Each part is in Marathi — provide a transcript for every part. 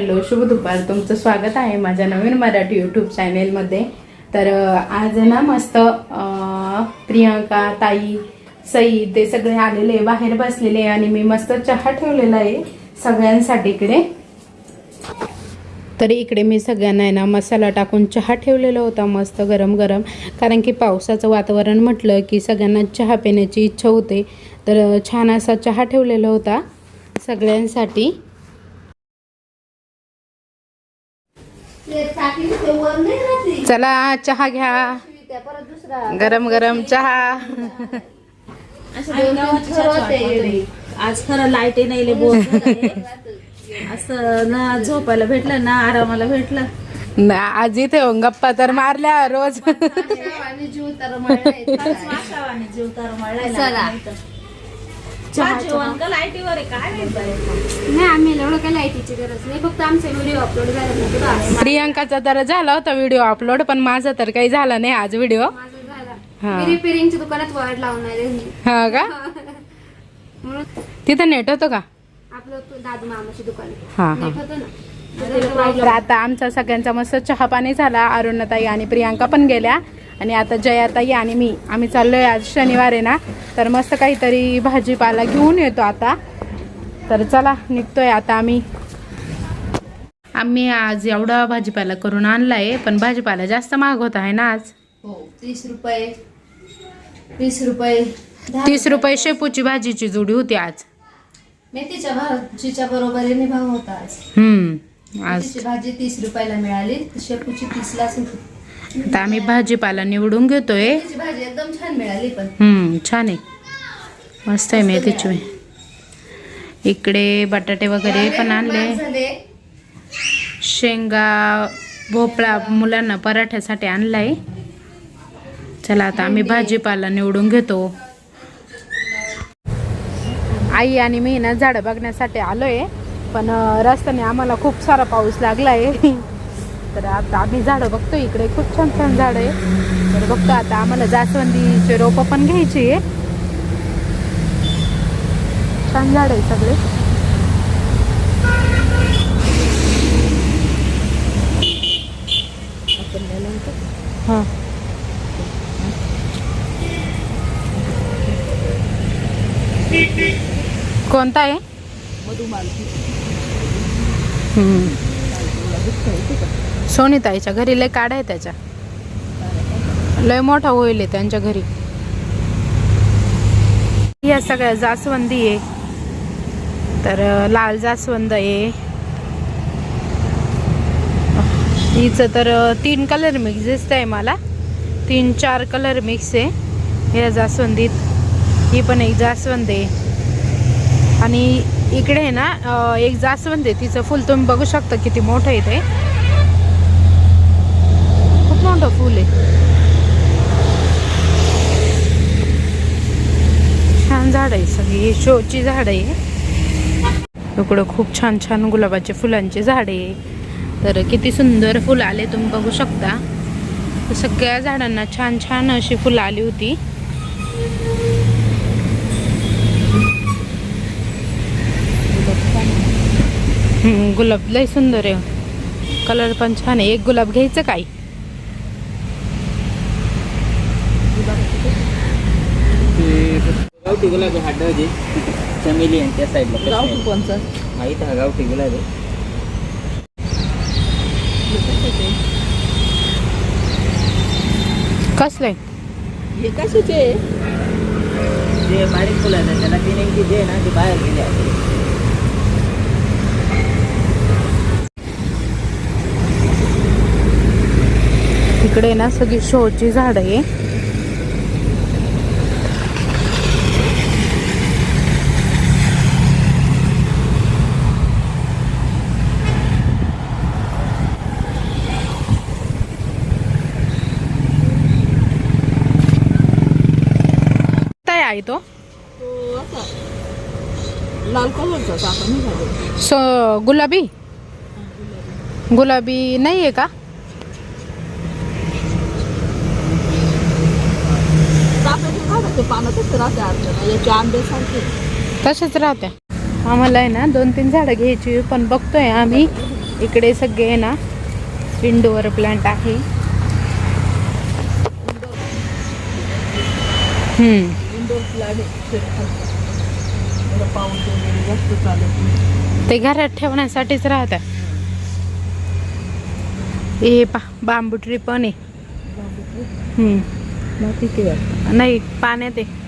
हॅलो शुभ दुपार. तुमचं स्वागत आहे माझ्या नवीन मराठी यूट्यूब चॅनेलमध्ये तर आज ना मस्त प्रियंका ताई सई ते सगळे आलेले बाहेर बसलेले आणि मी मस्त चहा ठेवलेला आहे सगळ्यांसाठी इकडे. तर इकडे मी सगळ्यांना आहे ना मसाला टाकून चहा ठेवलेला होता मस्त गरम गरम कारण की पावसाचं वातावरण म्हटलं की सगळ्यांना चहा पिण्याची इच्छा होते. तर छान असा चहा ठेवलेला होता सगळ्यांसाठी. चला चहा घ्या. गरम गरम चहा आज खरं लाइट नाही. असं ना झोपायला भेटलं ना आरामाला भेटलं. ना, आज इथे येऊन गप्पा तर मारल्या रोज. जीव तर मळलाय. चहा नाही आम्ही एवढं काही लाईटीची गरज नाही. फक्त आमचे व्हिडिओ अपलोड झाले म्हणजे प्रियांकाचा तर झाला होता व्हिडिओ अपलोड पण माझा तर काही झाला नाही आज व्हिडिओ माझं झालं. हा. मी रिपेअरिंगच्या दुकानात वर्ड लावणार. हा का? तिथं नेट होतं का? आपलं तो दादू मामाची दुकान. हा हा. आता आमचा सगळ्यांचा मस्त चहा पाणी झाला. अरुणाताई आणि प्रियांका पण गेल्या. आणि आता जयाताई आणि मी आम्ही चाललोय आज शनिवार आहे ना तर मस्त काहीतरी भाजीपाला घेऊन येतो आता. तर चला निघतोय आता आम्ही. आम्ही आज एवढा भाजीपाला करून आणलाय पण भाजीपाला जास्त महाग होता आहे ना आज. हो तीस रुपये. वीस रुपये. तीस रुपये. शेपूची भाजीची जुडी होती आज. मेथीच्या भाजीच्या बरोबरीने भाव होता आज. हम्म आज. भाजी तीस रुपयाला मिळाली शेपूची तीसलाच होती आता आम्ही भाजीपाला निवडून घेतोय. मेथीची भाजी एकदम छान मिळाली पण. हम्म छान आहे. मस्त आहे मेथीची. इकडे बटाटे वगैरे पण आणले. शेंगा भोपळा मुलांना पराठ्यासाठी आणलाय. चला आता आम्ही भाजीपाला निवडून घेतो. आई आणि मी ना झाडं बघण्यासाठी आलोय. पण रस्त्याने आम्हाला खूप सारा पाऊस लागलाय. तर आता आम्ही झाडं बघतो इकडे. खूप छान छान झाडं आहे. तर बघतो आता आम्हाला जास्वंदीचे रोपं पण घ्यायची आहे. छान झाड आहे सगळे. हां. कोणता आहे? हम्म. सोनीताईच्या घरी लय काढ आहे त्याच्या. लय मोठा होईल आहे त्यांच्या घरी. या सगळ्या जास्वंदी आहे. तर लाल जास्वंद आहे. हिचं तर तीन कलर मिक्स दिसत आहे मला. तीन चार कलर मिक्स आहे या जास्वंदीत. ही पण एक जास्वंद आहे. आणि इकडे आहे ना एक जास्वंद आहे. तिचं फुल तुम्ही बघू शकता किती मोठं आहे ते. खूप मोठं फुल आहे छान झाड आहे सगळी. शोची झाड आहे. इकडं खूप छान छान गुलाबाचे फुलांचे झाडे तर किती सुंदर फुलं आले तुम्ही बघू शकता. सगळ्या झाडांना छान छान अशी फुलं आली होती. गुलाब लय सुंदर आहे. कलर पण छान आहे. एक गुलाब घ्यायचं काय? गावठी गुलाबी हाड होती चमेली आणि त्या साईडला गावठी कोणचं? हा इथं हा गावठी गुलाब आहे कसलंय हे कशाचे? जे बारीक फुलं आहेत त्याला ती नेमकी जे आहे ना ते बाहेर गेले आहे. इकडे ना सगळी शोची झाड आहे. लाल कलरचा चाका निघाला सो गुलाबी? गुलाबी नाही आहे का पानं कसं राहते याचे तसेच राहत्या आम्हाला आहे ना दोन तीन झाडं घ्यायची पण बघतोय आम्ही. इकडे सगळे आहे ना इंडोअर प्लांट आहे. हम्म. ते घरात ठेवण्यासाठीच राहतात हे पा बांबू ट्री पण आहे. नाही पाण्यात आहे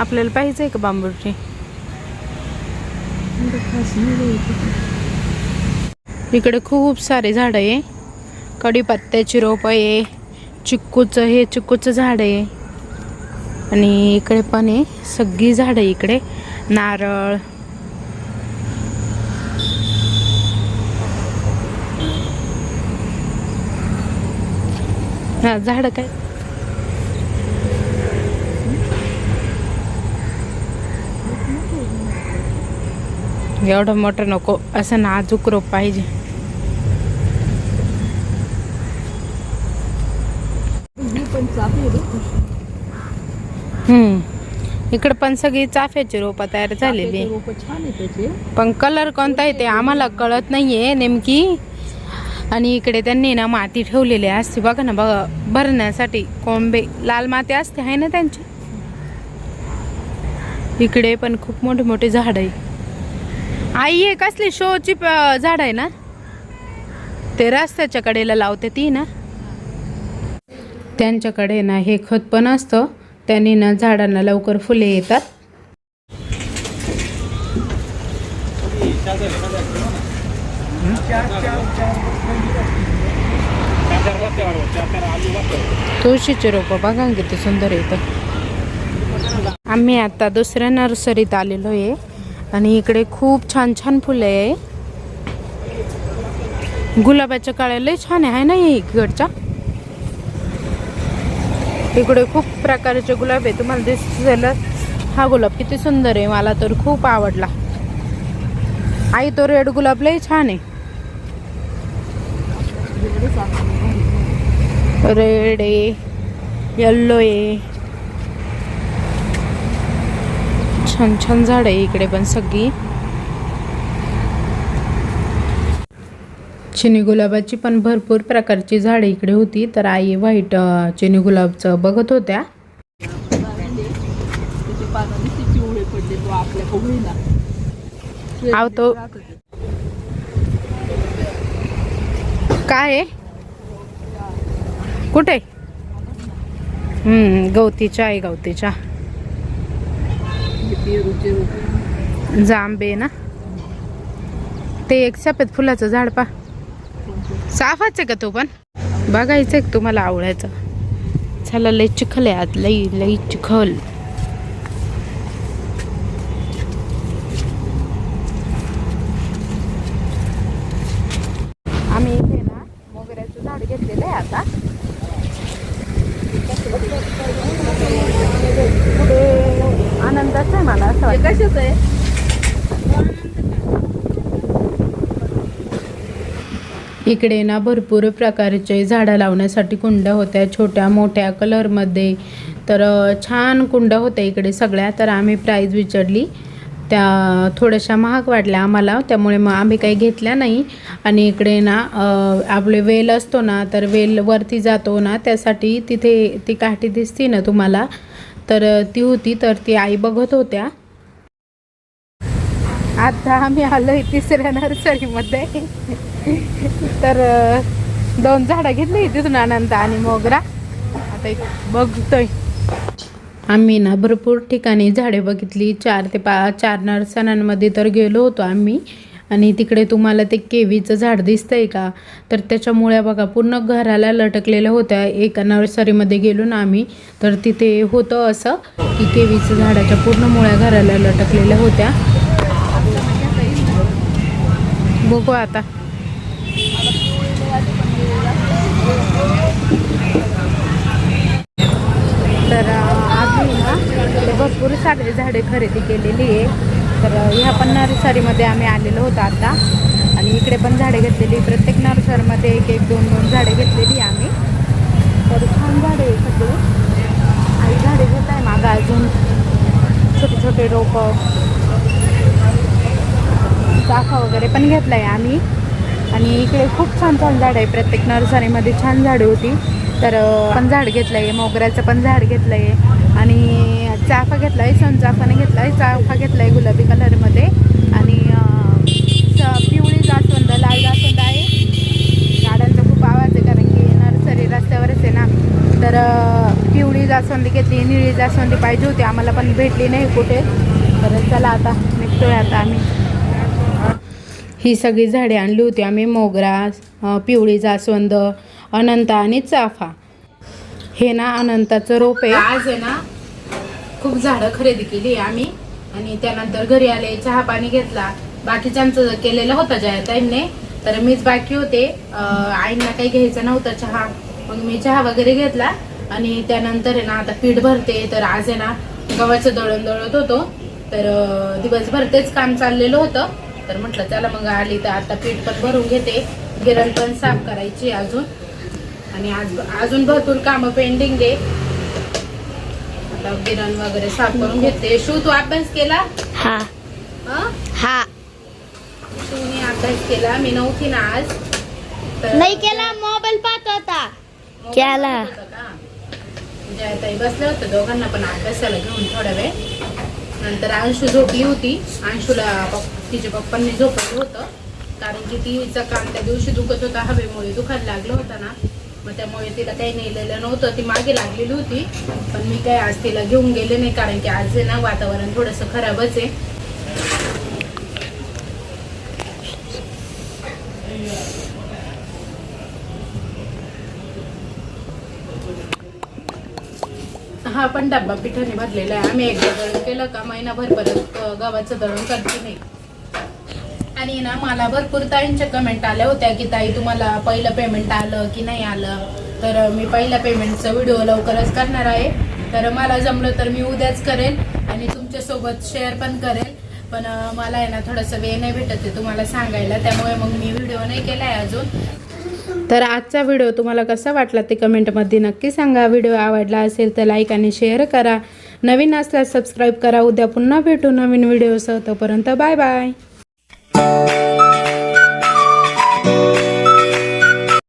आपल्याला पाहिजे का बांबू ट्री इकडे खूप सारे झाड आहे. कडीपत्त्याची रोप आहे. चिक्कूचं हे चिक्कूचं झाड आहे. आणि इकडे पण आहे. सगळी झाडं इकडे. नारळ. हा झाडं काय? एवढं मोठं नको. असं नाजूक रोप पाहिजे. हम्म. इकडे पण सगळी चाफ्याची रोपं तयार झालेली. आहे. छान आहे त्याचे. पण कलर कोणता आहे ते आम्हाला कळत नाहीये नेमकी. आणि इकडे त्यांनी ना माती ठेवलेली असते. बघा ना बघा भरण्यासाठी कोंबे लाल माती असते आहे ना त्यांची? इकडे पण खूप मोठे मोठे झाड आहे. आई हे कसली शोची प- झाड आहे ना? ते रस्त्याच्या कडेला लावते ती ना. त्यांच्याकडे ना हे खत पण असतं. त्यांनी ना झाडांना लवकर फुले येतात. तुळशीचे रोपं बघा किती सुंदर येतं आम्ही आता दुसऱ्या नर्सरीत आलेलो आहे. आणि इकडे खूप छान छान फुलं आहे. गुलाबाच्या काळ्या लय छान आहे ना हे इकडच्या? इकडे खूप प्रकारचे गुलाब आहे. तुम्हाला दिसेल हा गुलाब किती सुंदर आहे. मला तर खूप आवडला. आई तो रेड गुलाब लय छान आहे. रेड आहे येल्लो आहे. छान छान झाड आहे इकडे पण सगळी. चिनी गुलाबाची पण भरपूर प्रकारची झाडे इकडे होती. तर आई व्हाईट चिनी गुलाबचं बघत होत्या. आवतो तो काय आहे? कुठे? हम्म गवतीच्या आहे गवतीच्या. जांबे ना. ते एक सफेद फुलाचं झाड पा साफाच आहे का तो पण? बघायचं आहे का तुम्हाला आवडायचं? चला लई चिखल आहे आत लई लई चिखल आम्ही इथे ना मोगऱ्याचं झाड घेतलेलं आहे आता ते आनंदाचं आहे मला असं वाटतं कशाच आहे इकडे ना भरपूर प्रकारचे झाडं लावण्यासाठी कुंड होत्या छोट्या मोठ्या कलरमध्ये तर छान कुंड होत्या इकडे सगळ्या. तर आम्ही प्राईज विचारली. त्या थोड्याशा महाग वाटल्या आम्हाला त्यामुळे मग आम्ही काही घेतल्या नाही. आणि इकडे ना आपले वेल असतो ना तर वेल वरती जातो ना त्यासाठी तिथे ती काठी दिसते ना तुम्हाला. तर ती होती तर ती आई बघत होत्या. आता आम्ही आलो आहे तिसऱ्या नर्सरीमध्ये. तर दोन झाडं घेतली तिथून आनंद आणि मोगरा. आता बघतोय. आम्ही ना भरपूर ठिकाणी झाडे बघितली. चार ते पा चार नर्सऱ्यांमध्ये तर गेलो होतो आम्ही. आणि तिकडे तुम्हाला ते केवीचं झाड दिसतंय का? तर त्याच्यामुळे बघा पूर्ण घराला लटकलेल्या होत्या. एका नर्सरीमध्ये गेलो ना आम्ही तर तिथे होतं असं की केवीचं झाडाच्या पूर्ण मुळ्या घराला लटकलेल्या होत्या. बघू आता. तर आम्ही ना भरपूर सागरी झाडे खरेदी केलेली आहे. तर ह्या पण नर्सरीमध्ये आम्ही आलेलो होतो आता. आणि इकडे पण झाडे घेतलेली प्रत्येक नर्सरीमध्ये एक एक दोन दोन झाडे घेतलेली आम्ही. तर छान झाडे आहे सगळे. आई झाडे घेत आहे मागं अजून. छोटे छोटे रोपं. चाफा वगैरे पण घेतला आहे आम्ही. आणि इकडे खूप छान छान झाड आहे. प्रत्येक नर्सरीमध्ये छान झाडं होती. तर पण झाड घेतलं आहे मोगऱ्याचं पण झाड घेतलं आहे आणि चाफा घेतला आहे सनचाफाने घेतला आहे चाफा घेतला आहे गुलाबी कलरमध्ये. आणि स- पिवळी जास्वंद लाल जास्वंद आहे. झाडांचा खूप आवाज आहे कारण की नर्सरी रस्त्यावरच आहे ना. तर पिवळी जास्वंदी घेतली. निळी जास्वंदी पाहिजे होती. आम्हाला पण भेटली नाही कुठे. तर चला आता निघतोय आता आम्ही. ही सगळी झाडे आणली होती. आम्ही मोगरा पिवळी जास्वंद अनंत आणि चाफा. हे ना अनंताचं रोप आहे. आज आहे ना खूप झाडं खरेदी केली आम्ही. आणि त्यानंतर घरी आले चहा पाणी घेतला. बाकीच्यांचं केलेलं होतं जया तर मीच बाकी होते. आईंना काही घ्यायचं नव्हतं चहा. मग मी चहा वगैरे घेतला. आणि त्यानंतर आहे ना आता पीठ भरते. तर आज आहे ना गव्हाचं दळण दळत होतो. तर दिवसभर तेच काम चाललेलं होतं. तर म्हटलं चला मग आली तर आता पीठ पण भरून घेते. गिरण पण साफ करायची अजून. आणि आज अजून भरपूर कामं पेंडिंग आहे. आता गिरण वगैरे साफ करून घेते. शू तू अभ्यास केला? हा. अभ्यास केला. मी नव्हती ना आज. नाही केला मोबाईल पाहत होता. केला. जयाताई बसले होते दोघांना पण अभ्यासाला घेऊन थोडा वेळ. नंतर अंशू झोपली होती. अंशूला तिच्या पप्पांनी झोपवलं होतं. कारण की तिचं कान त्या दिवशी दुखत होता हवेमुळे दुखायला लागलं होतं ना. मग त्यामुळे तिला काही नेलेलं नव्हतं. ती मागे लागलेली होती. पण मी काय आज तिला घेऊन गेले नाही कारण की आज आहे ना वातावरण थोडंसं खराबच आहे. हा पण डब्बा पिठाने भरलेला आहे. आम्ही एकदा दळण केलं का महिनाभर परत गव्हाचं दळण करते नाही. आणि ना मला भरपूर ताईंच्या कमेंट आल्या होत्या की ताई तुम्हाला पहिलं पेमेंट आलं की नाही आलं? तर मी पहिल्या पेमेंटचा व्हिडिओ लवकरच करणार आहे. तर मला जमलं तर मी उद्याच करेन आणि तुमच्यासोबत शेअर पण करेल पण मला आहे ना थोडंसं वेळ नाही भेटत आहे तुम्हाला सांगायला. त्यामुळे मग मी व्हिडिओ नाही केला आहे अजून. तर आजचा व्हिडिओ तुम्हाला कसा वाटला ते कमेंटमध्ये नक्की सांगा. व्हिडिओ आवडला असेल तर लाईक आणि शेअर करा. नवीन असल्यास सबस्क्राईब करा. उद्या पुन्हा भेटू नवीन व्हिडिओसह तोपर्यंत बाय बाय